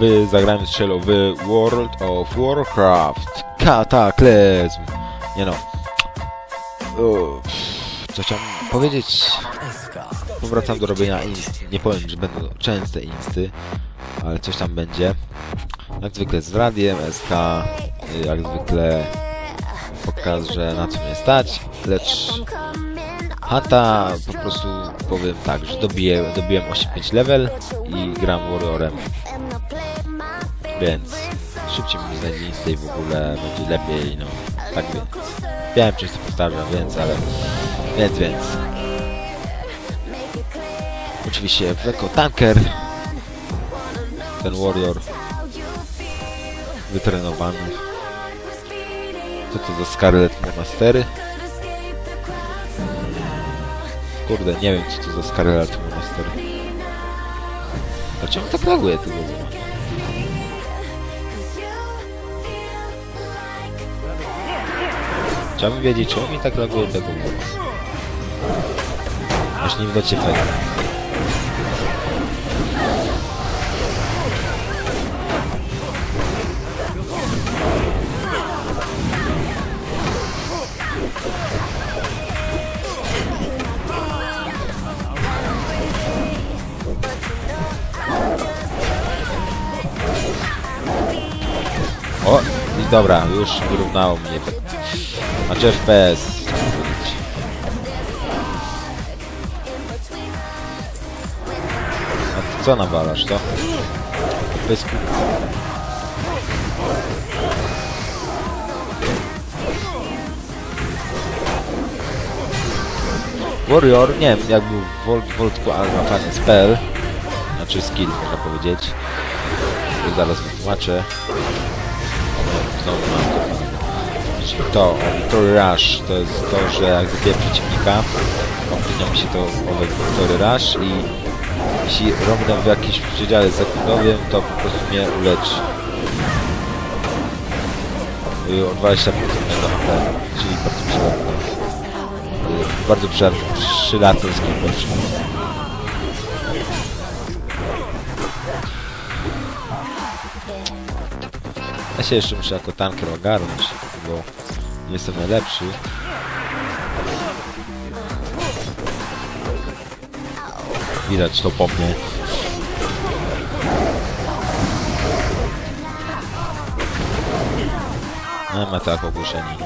w zagraniu strzelał w World of Warcraft. Kataklezm. Nie no. O, co chciałem powiedzieć? Powracam do robienia inst. Nie powiem, że będą częste insty, ale coś tam będzie. Jak zwykle z radiem, SK, jak zwykle pokażę na co mnie stać, lecz Hata po prostu powiem tak, że dobiję, dobiłem 8-5 level i gram Warriorem, więc szybciej mi znajdzie insta i w ogóle będzie lepiej, no tak więc. Wiem, czy to powtarzam, więc, ale więc, więc. Oczywiście Weko Tanker, ten Warrior wytrenowany. Co to za Scarlet Monastery? Kurde, nie wiem co to za Scarlet Monastery. Dlaczego tak reaguje tego Chciałbym wiedzieć, czemu mi tak reaguje tego zła. Aż nie widać efektu. O, i dobra, już wyrównało mnie Jeff Bez. A ty co nawalasz, to? Bez... Warrior, nie wiem, jak był Volt, Voltku, ale fajny spell. Znaczy skill, można powiedzieć. Zaraz wytłumaczę. Znowu mam to. To, Victory Rush, to jest to, że jak zabiję przeciwnika, opóźnia mi się to owe Victory Rush i jeśli robię w jakimś przedziale sekundowym, to po prostu mnie uleczy. Y, O 20% mego HP, czyli bardzo przydatne. Bardzo przydatne, przylatelski lepszy. Ja się jeszcze muszę jako tanker ogarnąć, bo nie jestem najlepszy. Widać to po mnie. No ma tak ogłuszeni.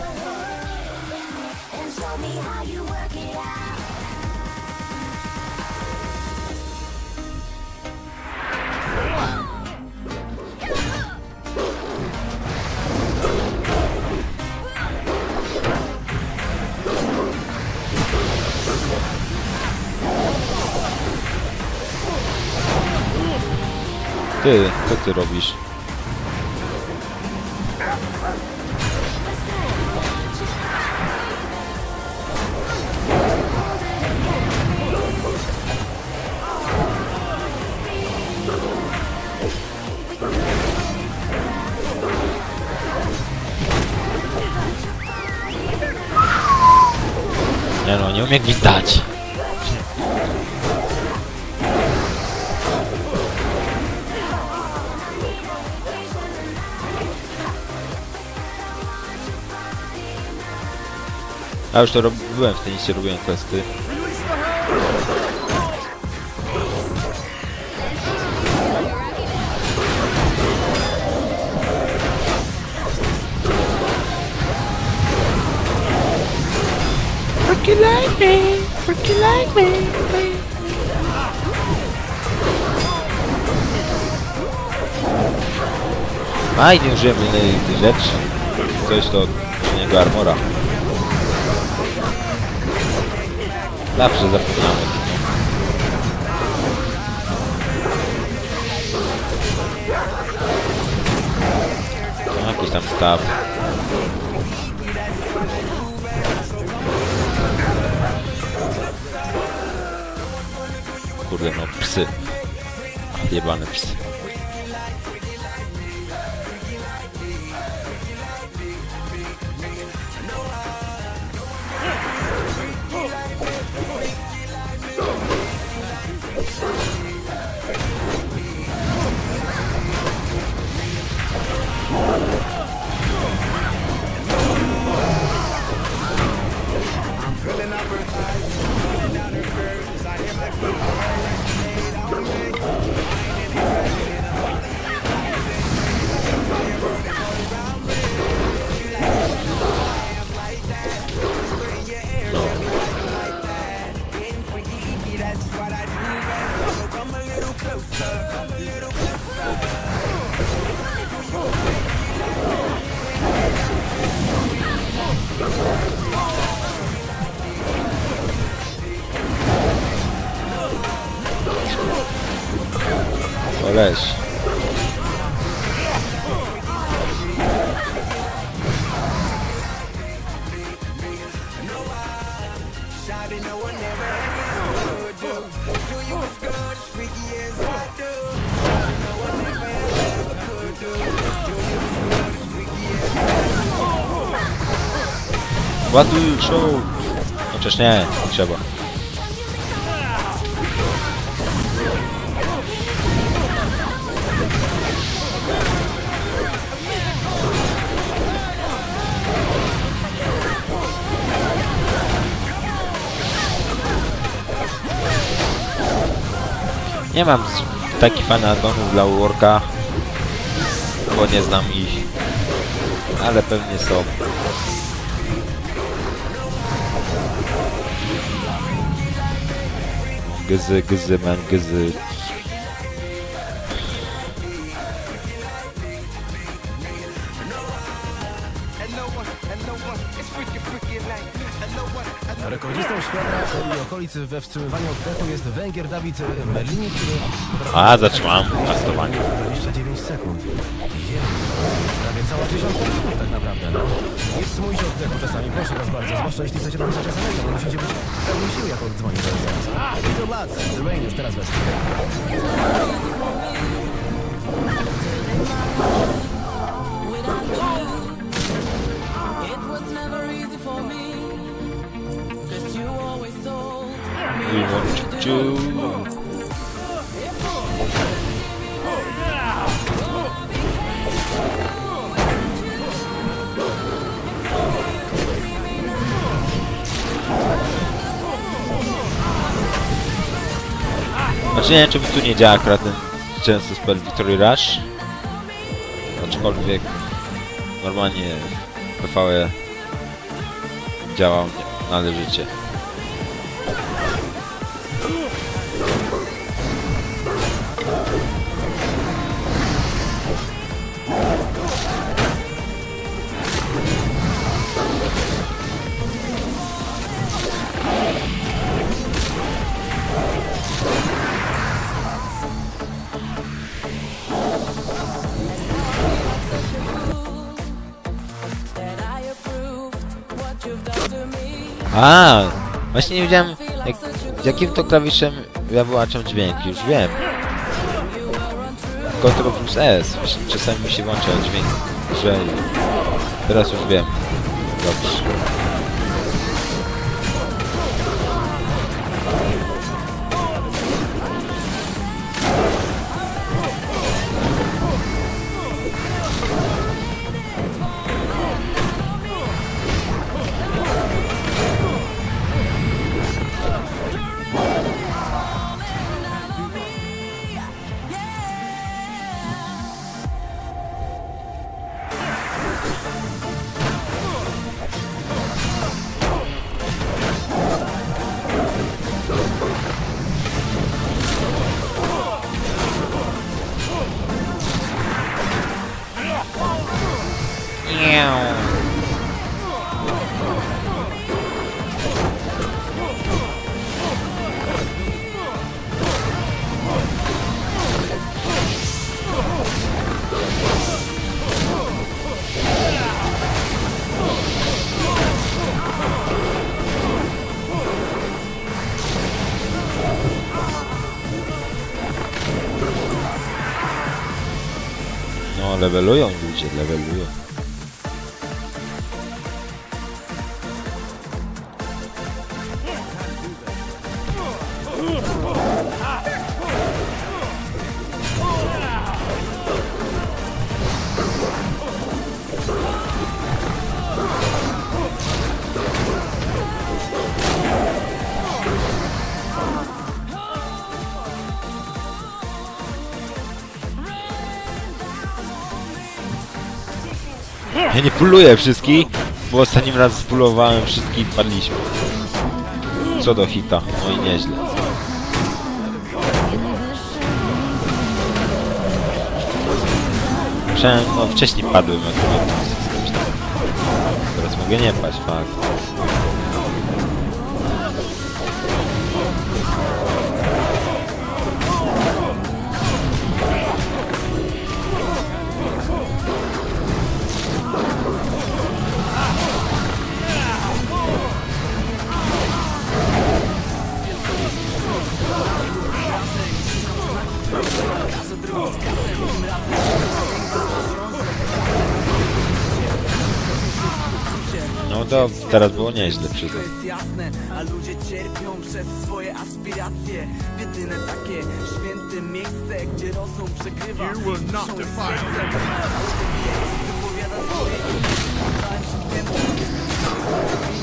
Ty, co ty robisz? Nie no, nie umiem gwizdać. A już to rob- byłem w tenisie, robiłem questy. Freaky like me, freaky like me. A i nie użyłem innej rzeczy. Coś do niego armora. Zawsze zapominam o tym. No, jakiś tam staw. Kurde no, psy. Jebane psy. guys. What do you show? Chociaż nie, trzeba. Nie mam takich fan addonów dla Worka, bo nie znam ich, ale pewnie są. Gzy, gzy, man, gzy. Rekordzistą świata i okolicy we wstrzymywaniu oddechu jest Węgier Dawid Merlini, który... A, zatrzymałem kastowanie. 29 sekund. Prawie cała dziesiątka minut tak naprawdę, no. Nie wstrzymujcie oddechu czasami, proszę was bardzo, zwłaszcza jeśli chcecie napisać SMS, bo musicie być pełni sił, jak oddzwoni do SMS. Little Lads, The Rain już teraz wesprze. We want to Znaczy nie wiem, czemu tu nie działa akurat ten często spell Victory Rush. Aczkolwiek normalnie PvE działał należycie. A, właśnie nie wiedziałem jak, jakim to klawiszem ja wyłączam dźwięk, już wiem. Ctrl plus S, właśnie czasami mi się włącza dźwięk, że teraz już wiem. Dobrze. No, levelują ludzie, levelują. Nie puluję wszystkich, bo ostatnim raz spulowałem wszystkich i padliśmy. Co do hita, no i nieźle. Musiałem, no wcześniej padłem. Teraz mogę nie paść, fakt. To teraz było nieźle, przyznam. jest jasne, a ludzie cierpią przez swoje aspiracje. Jedyne takie święte miejsce, gdzie rozum przegrywa. You will not define rozumem,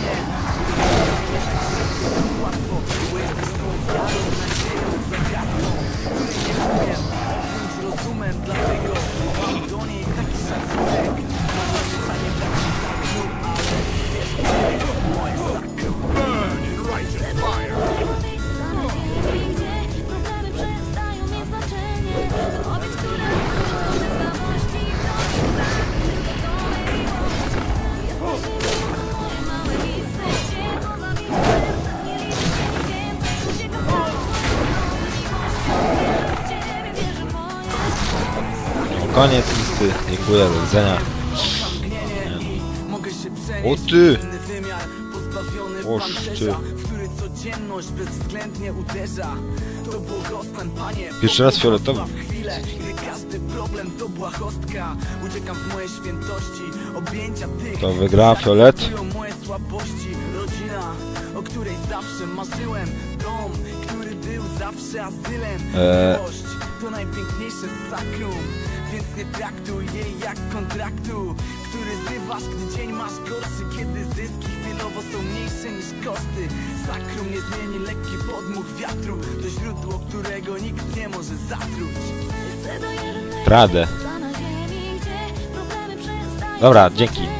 koniec listy, dziękuję, do widzenia. O ty! Oż ty. Pierwszy raz fioletowy. To wygra Fiolet. O której zawsze marzyłem Dom, który był zawsze Eee. To najpiękniejsze sakrum Więc nie traktuj jej jak kontraktu Który zrywasz, gdy dzień masz gorszy Kiedy zyski chwilowo są mniejsze niż koszty Sakrum nie zmieni lekki podmuch wiatru To źródło, którego nikt nie może zatruć Radę. Dobra, dzięki.